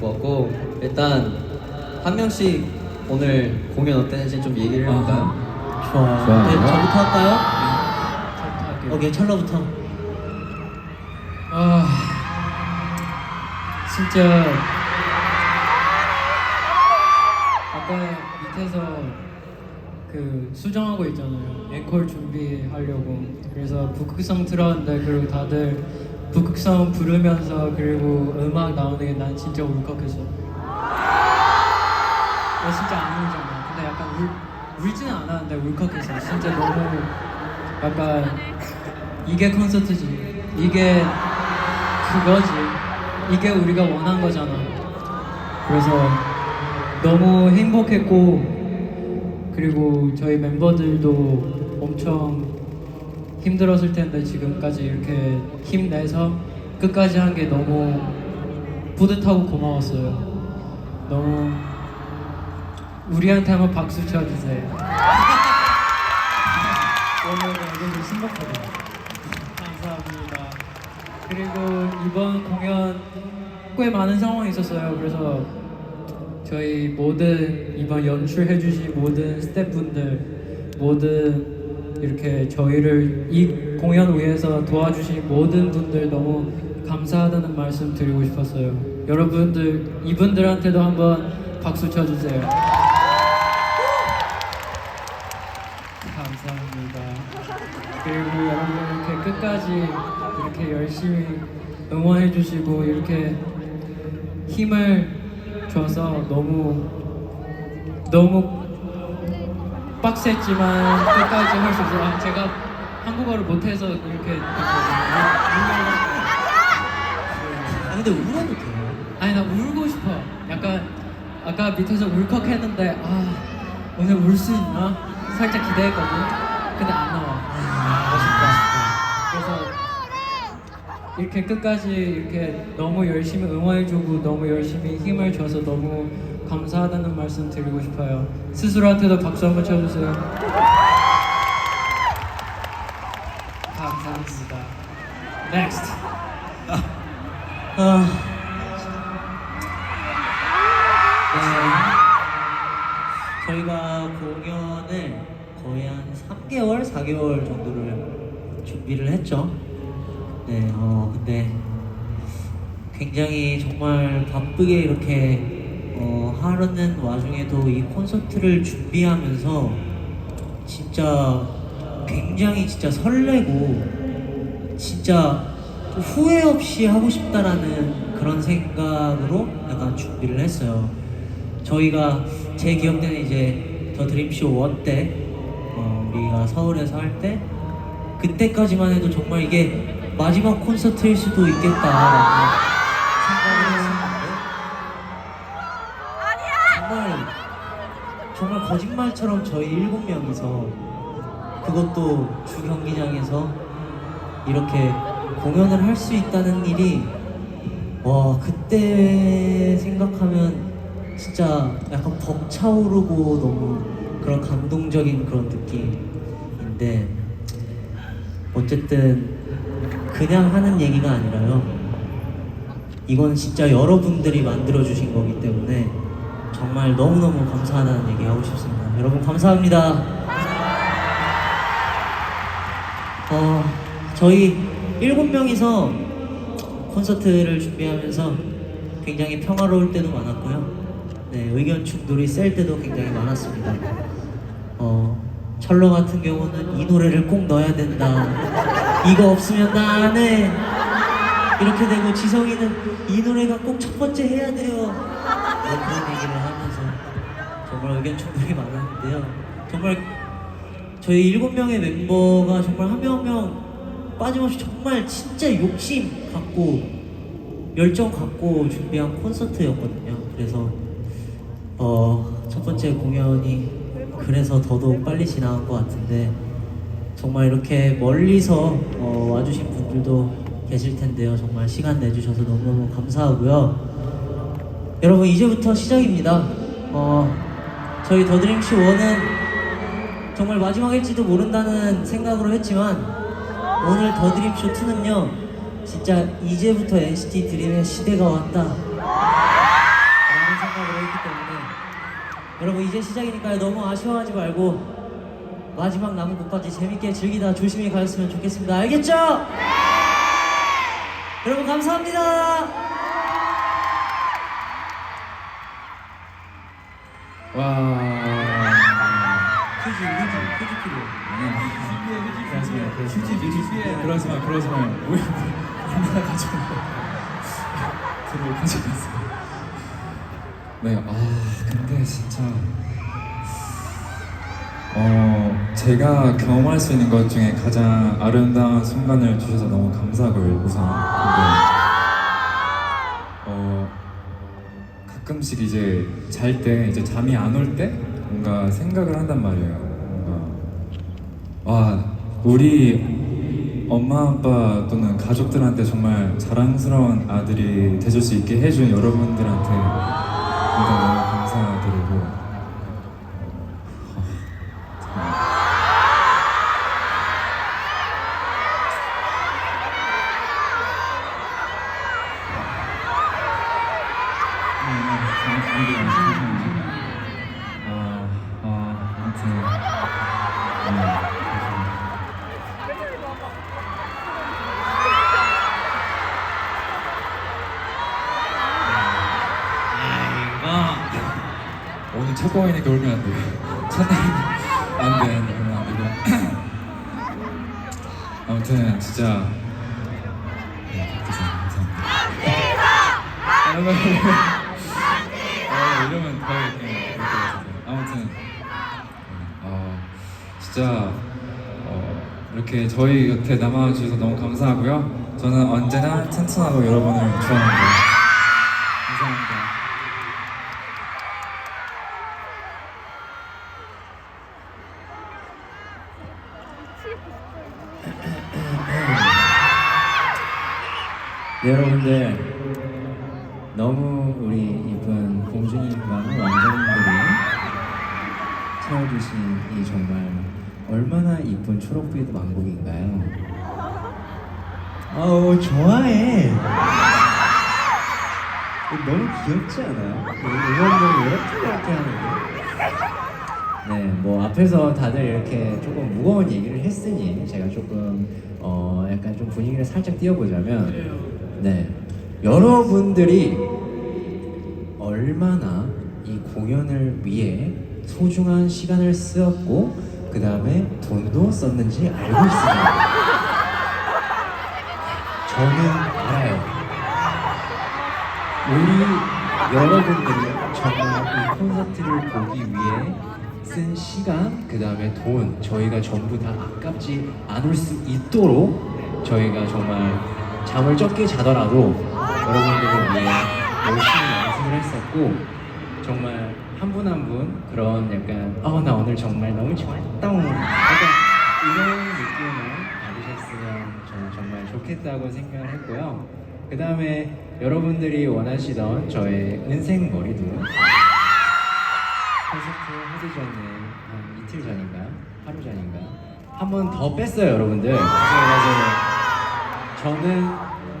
것 같고 일단 한 명씩 오늘 공연 어땠는지 좀 얘기를 해볼까요? 좋아요. 좋아요. 네, 저부터 할까요? 할게요. 오케이, 철러부터. 아 진짜 아까 밑에서 그 수정하고 있잖아요 앵콜 준비하려고 그래서 북극성 틀었는데 그리고 다들 북극성 부르면서 그리고 음악 나오는 게 난 진짜 울컥했어 나 진짜 안 울잖아 근데 약간 울, 울지는 않았는데 울컥했어 진짜 너무 약간 이게 콘서트지 이게 그거지. 이게 우리가 원한 거잖아. 그래서 너무 행복했고 그리고 저희 멤버들도 엄청 힘들었을 텐데 지금까지 이렇게 힘내서 끝까지 한 게 너무 뿌듯하고 고마웠어요. 너무 우리한테 한번 박수 쳐주세요. 오늘 얼굴이 심각하다. 감사합니다. 그리고 이번 공연 꽤 많은 상황이 있었어요. 그래서 저희 모든 이번 연출해주신 모든 스태프분들, 모든 이렇게 저희를 이 공연 위해서 도와주신 모든 분들 너무 감사하다는 말씀 드리고 싶었어요. 여러분들 이분들한테도 한번 박수 쳐주세요. 감사합니다. 그리고 여러분 이렇게 끝까지 이렇게 열심히 응원해 주시고 이렇게 힘을 줘서 너무 너무 빡셌지만 끝까지 할 수 있어요. 아, 제가 한국어를 못해서 이렇게 됐거든요. 아, 근데 울어도 돼요. 아니 나 울고 싶어. 약간 아까 밑에서 울컥했는데 아 오늘 울 수 있나? 살짝 기대했거든. 근데 안 나와. 아쉽다. 그래서 이렇게 끝까지 이렇게 너무 열심히 응원해주고 너무 열심히 힘을 줘서 너무 감사하다는 말씀 드리고 싶어요. 스스로한테도 박수 한번 쳐주세요. 감사합니다. Next. 아. 네. 저희가 공연을 거의 한 3개월, 4개월 정도를 준비를 했죠. 네, 어, 근데 굉장히 정말 바쁘게 이렇게 어, 하는 와중에도 이 콘서트를 준비하면서 진짜 굉장히 진짜 설레고 진짜 후회 없이 하고 싶다라는 그런 생각으로 약간 준비를 했어요. 저희가 제 기억에는 이제 더 드림쇼 1때 어, 우리가 서울에서 할 때 그때까지만 해도 정말 이게 마지막 콘서트일 수도 있겠다 거짓말처럼 저희 일곱 명이서 그것도 주 경기장에서 이렇게 공연을 할 수 있다는 일이 와 그때 생각하면 진짜 약간 벅차오르고 너무 그런 감동적인 그런 느낌인데 어쨌든 그냥 하는 얘기가 아니라요. 이건 진짜 여러분들이 만들어 주신 거기 때문에 정말 너무너무 감사하다는 얘기 하고 싶습니다 여러분 감사합니다 어, 저희 일곱 명이서 콘서트를 준비하면서 굉장히 평화로울 때도 많았고요. 네, 의견 충돌이 셀 때도 굉장히 많았습니다. 어, 철러 같은 경우는 이 노래를 꼭 넣어야 된다. 이거 없으면 나 안 해. 이렇게 되고 지성이는 이 노래가 꼭 첫 번째 해야 돼요. 네, 그런 얘기를 하면서 정말 의견 충돌이 많았는데요. 정말 저희 일곱 명의 멤버가 정말 한 명 한 명 빠짐없이 정말 진짜 욕심 갖고 열정 갖고 준비한 콘서트였거든요. 그래서 어, 첫 번째 공연이 그래서 더더욱 빨리 지나간 것 같은데 정말 이렇게 멀리서 어, 와주신 분들도 계실 텐데요. 정말 시간 내주셔서 너무너무 감사하고요. 여러분 이제부터 시작입니다. 어, 저희 더드림쇼 1은 정말 마지막일지도 모른다는 생각으로 했지만 오늘 더드림쇼 2는요 진짜 이제부터 NCT 드림의 시대가 왔다 여러분 이제 시작이니까요. 너무 아쉬워하지 말고 마지막 남은 곡까지 재밌게 즐기다 조심히 가셨으면 좋겠습니다. 알겠죠? 여러분 감사합니다. 와. 휴지 휴지 휴지 필요. 그러지 마요. 그러지 마요. 그러지 마요. 그러지 마요. 왜 얼마나 가지고 들어 가져갔어요. 네, 아 근데 진짜 어 제가 경험할 수 있는 것 중에 가장 아름다운 순간을 주셔서 너무 감사하고요. 우선 근데 어 가끔씩 이제 잘 때 이제 잠이 안 올 때 뭔가 생각을 한단 말이에요. 뭔가 와 우리 엄마 아빠 또는 가족들한테 정말 자랑스러운 아들이 되줄 수 있게 해준 여러분들한테 너무 안 돼, 안 돼, 울면 안 되고. 아무튼 진짜 네, 감사합니다. 감사합니다. 아, 이러면 더 이렇게 볼것 같아요. 아무튼 어, 진짜 어, 이렇게 저희 곁에 남아주셔서 너무 감사하고요. 저는 언제나 튼튼하고 여러분을 좋아합니다. 여러분들 너무 우리 이쁜 공주님과 왕자님들이 채워주신 이 정말 얼마나 이쁜 초록빛 왕국인가요? 아우 좋아해. 너무 귀엽지 않아요? 응원을 이렇게 이렇게 하는데. 네, 뭐 앞에서 다들 이렇게 조금 무거운 얘기를 했으니 제가 조금 어 약간 좀 분위기를 살짝 띄워보자면 네 여러분들이 얼마나 이 공연을 위해 소중한 시간을 쓰었고 그 다음에 돈도 썼는지 알고 있습니다. 저는 알아요. 우리 여러분들이 정말 이 콘서트를 보기 위해 쓴 시간, 그 다음에 돈, 저희가 전부 다 아깝지 않을 수 있도록 저희가 정말 잠을 적게 자더라도 여러분들을 위해 열심히 연습을 했었고 정말 한분 한 분 그런 약간 어 나 오늘 정말 너무 좋았다 약간 이런 느낌을 받으셨으면 저는 정말 좋겠다고 생각을 했고요. 그 다음에 여러분들이 원하시던 저의 은색 머리도 콘서트 하기 전에 한 이틀 전인가 하루 전인가 한 번 더 뺐어요 여러분들. 그래서 저는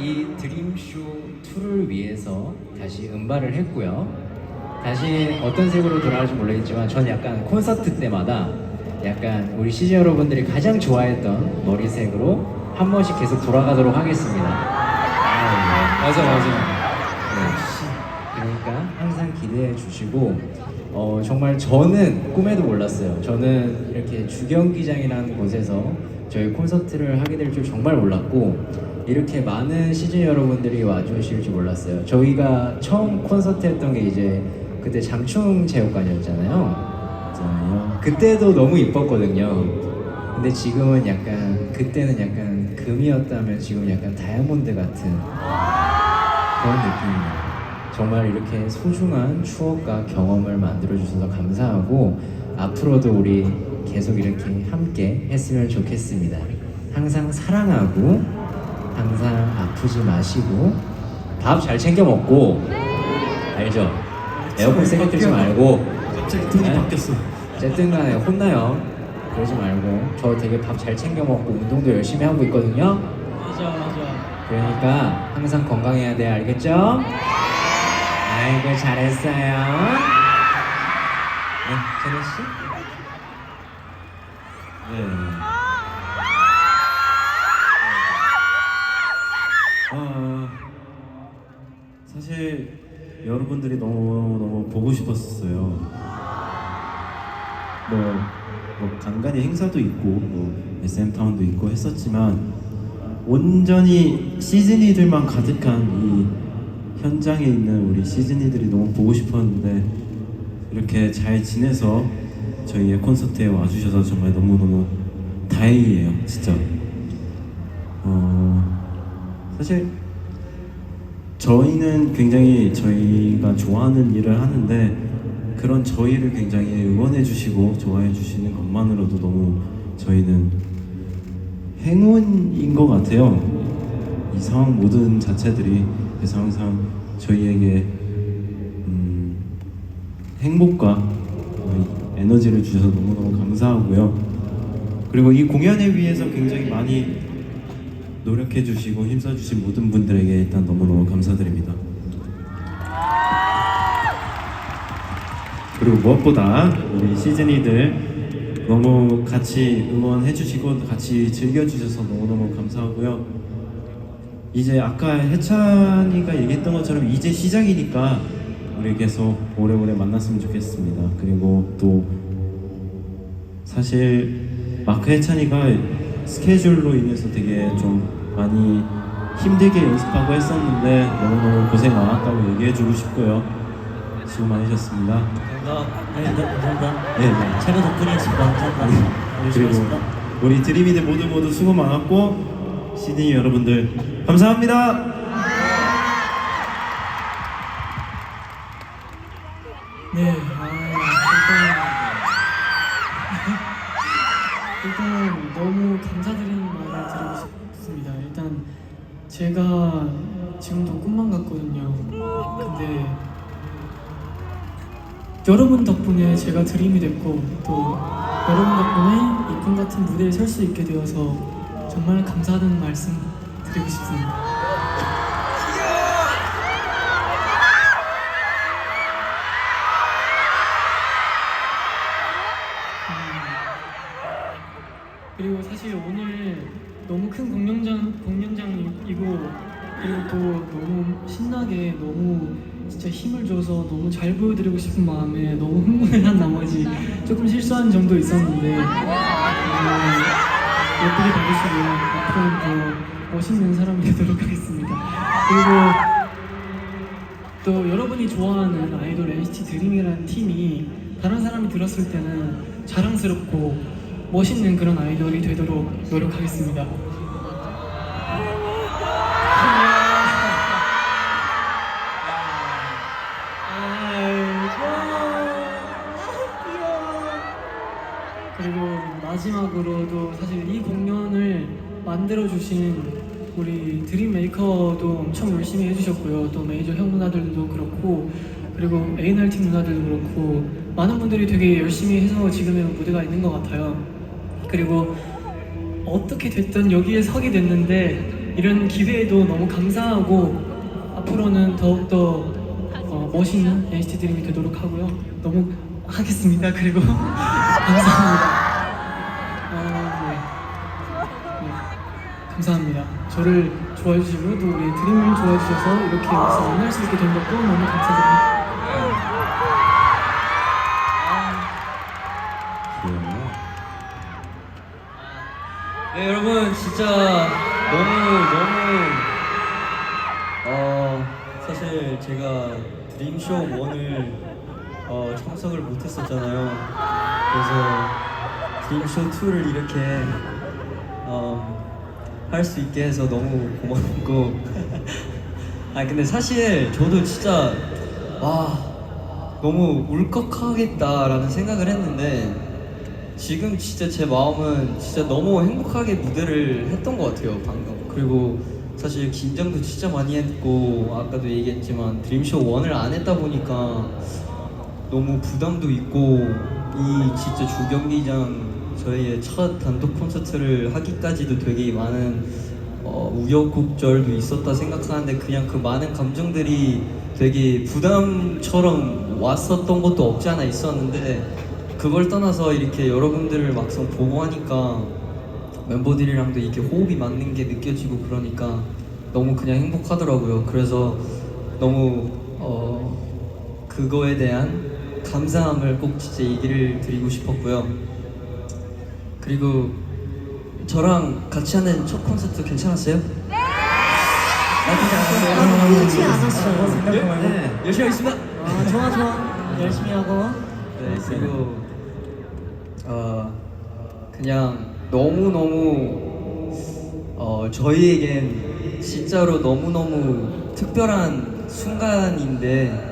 이 드림쇼 2를 위해서 다시 음발을 했고요. 다시 어떤 색으로 돌아갈지 모르겠지만 전 약간 콘서트 때마다 약간 우리 CJ 여러분들이 가장 좋아했던 머리색으로 한 번씩 계속 돌아가도록 하겠습니다. 아, 맞아, 맞아. 네. 그러니까 항상 기대해 주시고 어, 정말 저는 꿈에도 몰랐어요. 저는 이렇게 주경기장이라는 곳에서 저희 콘서트를 하게 될 줄 정말 몰랐고 이렇게 많은 시즌 여러분들이 와주실 줄 몰랐어요. 저희가 처음 콘서트 했던 게 이제 그때 장충 체육관이었잖아요. 그때도 너무 이뻤거든요. 근데 지금은 약간 그때는 약간 금이었다면 지금 약간 다이아몬드 같은 그런 느낌입니다. 정말 이렇게 소중한 추억과 경험을 만들어 주셔서 감사하고 앞으로도 우리 계속 이렇게 함께 했으면 좋겠습니다. 항상 사랑하고 항상 아프지 마시고 밥 잘 챙겨 먹고 알죠? 에어컨 세게 틀지 말고 갑자기 톤이 네? 바뀌었어. 어쨌든 간에 혼나요. 그러지 말고 저 되게 밥 잘 챙겨 먹고 운동도 열심히 하고 있거든요. 맞아 맞아. 그러니까 항상 건강해야 돼 알겠죠? 아이고 잘했어요 제네 씨? 네. 사실 여러분들이 너무 너무 보고 싶었어요. 뭐, 뭐 간간히 행사도 있고 뭐 SM 타운도 있고 했었지만 온전히 시즈니들만 가득한 이 현장에 있는 우리 시즈니들이 너무 보고 싶었는데 이렇게 잘 지내서 저희의 콘서트에 와주셔서 정말 너무너무 다행이에요, 진짜. 어, 사실 저희는 굉장히 저희가 좋아하는 일을 하는데 그런 저희를 굉장히 응원해 주시고 좋아해 주시는 것만으로도 너무 저희는 행운인 것 같아요. 이 상황 모든 자체들이 그래서 항상 저희에게 음, 행복과 어, 에너지를 주셔서 너무너무 감사하고요. 그리고 이 공연을 위해서 굉장히 많이 노력해 주시고 힘써 주신 모든 분들에게 일단 너무너무 감사드립니다. 그리고 무엇보다 우리 시즈니들 너무 같이 응원해 주시고 같이 즐겨 주셔서 너무너무 감사하고요. 이제 아까 해찬이가 얘기했던 것처럼 이제 시작이니까 우리 계속 오래오래 만났으면 좋겠습니다. 그리고 또 사실 마크 해찬이가 스케줄로 인해서 되게 좀 많이 힘들게 연습하고 했었는데 너무너무 고생 많았다고 얘기해주고 싶고요. 수고 많으셨습니다. 감사합니다. 네, 네, 감사합니다. 네, 네. 제가 덕분이었습니다. 감사합니다. 열심히 그리고. 우리 드림이들 모두 모두 수고 많았고 시드니 여러분들 감사합니다. 여러분 덕분에 제가 드림이 됐고 또 여러분 덕분에 이 꿈 같은 무대에 설 수 있게 되어서 정말 감사하다는 말씀 드리고 싶습니다. 그리고 사실 오늘 너무 큰 공연장 공연장이고 그리고 또 너무 신나게 너무 진짜 힘을 줘서 너무 잘 보여드리고 싶은 마음에 너무 흥분한 나머지 조금 실수한 점도 있었는데 어, 예쁘게 봐주시고요 앞으로는 더 멋있는 사람이 되도록 하겠습니다 그리고 또 여러분이 좋아하는 아이돌 NCT 드림이라는 팀이 다른 사람이 들었을 때는 자랑스럽고 멋있는 그런 아이돌이 되도록 노력하겠습니다. 분들이 되게 열심히 해서 지금의 무대가 있는 것 같아요. 그리고 어떻게 됐든 여기에 서게 됐는데 이런 기회에도 너무 감사하고 앞으로는 더욱더 어, 멋있는 NCT 드림이 되도록 하고요. 너무 하겠습니다. 그리고 감사합니다. 어, 네. 네. 감사합니다. 저를 좋아해 주시고 또 우리 드림을 좋아해 주셔서 이렇게 여기서 만날 수 있게 된 것도 너무 감사드립니다. 네 여러분 진짜 너무 너무 어 사실 제가 드림쇼 1을 어, 참석을 못했었잖아요. 그래서 드림쇼 2를 이렇게 어, 할 수 있게 해서 너무 고맙고 아 근데 사실 저도 진짜 와 너무 울컥하겠다라는 생각을 했는데 지금 진짜 제 마음은 진짜 너무 행복하게 무대를 했던 것 같아요 방금. 그리고 사실 긴장도 진짜 많이 했고 아까도 얘기했지만 드림쇼 1을 안 했다 보니까 너무 부담도 있고 이 진짜 주경기장 저희의 첫 단독 콘서트를 하기까지도 되게 많은 어, 우여곡절도 있었다 생각하는데 그냥 그 많은 감정들이 되게 부담처럼 왔었던 것도 없지 않아 있었는데 그걸 떠나서 이렇게 여러분들을 막상 보고 하니까 멤버들이랑도 이렇게 호흡이 맞는 게 느껴지고 그러니까 너무 그냥 행복하더라고요. 그래서 너무 어 그거에 대한 감사함을 꼭 진짜 얘기를 드리고 싶었고요. 그리고 저랑 같이 하는 첫 콘서트 괜찮았어요? 네. 그렇지 않았어요. 네, 열심히 하겠습니다. 아, 좋아 좋아. 열심히 하고. 네 그리고 어 그냥 너무 너무 어 저희에겐 진짜로 너무 너무 특별한 순간인데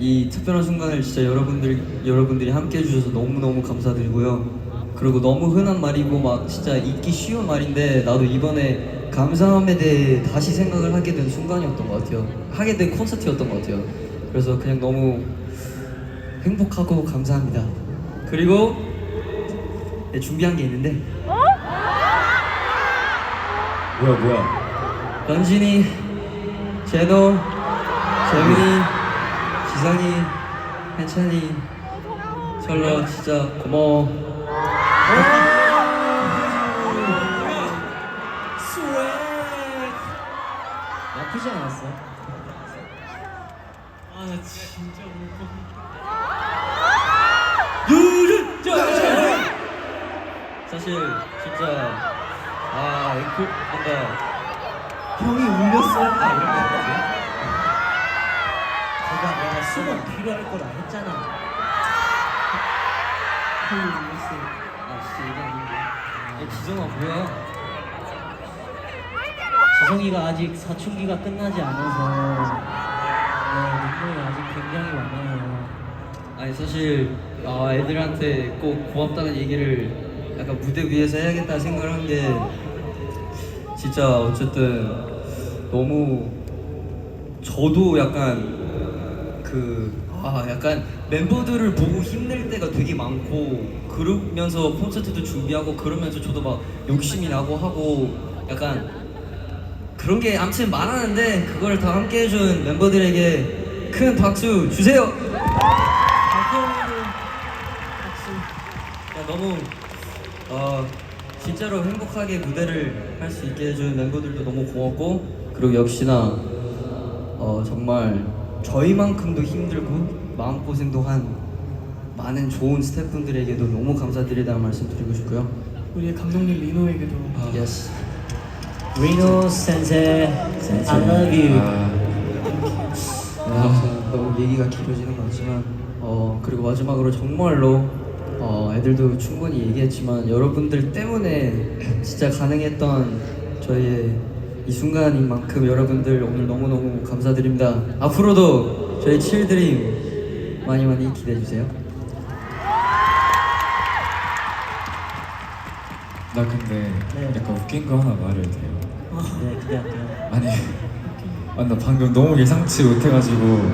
이 특별한 순간을 진짜 여러분들 여러분들이 함께 해주셔서 너무 너무 감사드리고요. 그리고 너무 흔한 말이고 막 진짜 잊기 쉬운 말인데 나도 이번에 감사함에 대해 다시 생각을 하게 된 순간이었던 것 같아요. 하게 된 콘서트였던 것 같아요. 그래서 그냥 너무 행복하고 감사합니다. 그리고 네, 준비한 게 있는데. 뭐야 뭐야? 런쥔이, 제노, 재민이, 지성이, 현찬이, 철러 진짜 고마워. 제가 내가 수고 필요할 거라 했잖아. 형이 울렸어. 아 진짜 이게 아닌데. 야 지성아 뭐야? 지성이가 아직 사춘기가 끝나지 않아서 네, 눈물이 아직 굉장히 많아요. 아니 사실 아 애들한테 꼭 고맙다는 얘기를 약간 무대 위에서 해야겠다 생각을 한 게 진짜 어쨌든 너무 저도 약간 그 아 약간 멤버들을 보고 힘낼 때가 되게 많고 그러면서 콘서트도 준비하고 그러면서 저도 막 욕심이 나고 하고 약간 그런 게 아무튼 많았는데 그걸 다 함께 해준 멤버들에게 큰 박수 주세요. 야, 너무 어, 진짜로 행복하게 무대를 할 수 있게 해준 멤버들도 너무 고맙고 그리고 역시나 어, 정말 저희만큼도 힘들고 마음고생도 한 많은 좋은 스태프분들에게도 너무 감사드리다는 말씀 드리고 싶고요. 우리의 감독님 리노에게도 아, 예스. 리노 센세, I love you. 아, 저 너무 얘기가 길어지는 것 같지만 어 그리고 마지막으로 정말로 어 애들도 충분히 얘기했지만 여러분들 때문에 진짜 가능했던 저희의 이 순간인 만큼 여러분들 오늘 너무너무 감사드립니다 앞으로도 저희 칠드림 많이 많이 기대해 주세요 나 근데 네. 약간 웃긴 거 하나 말해도 돼요? 네, 기대할게요. 아니, 아, 나 방금 너무 예상치 못해가지고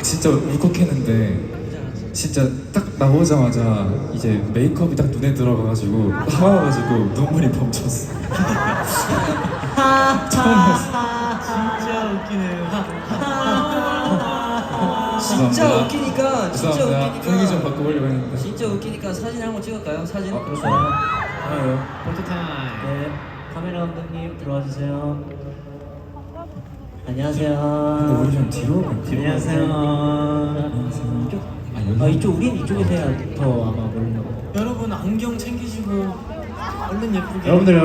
진짜 울컥했는데 진짜 딱 나오자마자 이제 메이크업이 딱 눈에 들어가가지고 나와가지고 눈물이 멈췄어. 진짜 웃기네요. 진짜 죄송합니다. 웃기니까 진짜 죄송합니다. 분위기 좀 웃기니까 바꿔보려고 했는데. 진짜 웃기니까 사진 한 번 찍을까요? 사진? 아, 좋아요. 좋아요. 포토 타임. 네, 카메라 감독님 들어와 주세요. 안녕하세요. 근데 우리 좀 뒤로 가면 뒤로 안녕하세요. 아, 여기 아 이쪽 우린 이쪽에서 해야 더 아마 봐. 여러분 안경 챙기시고 얼른 예쁘게. 여러분들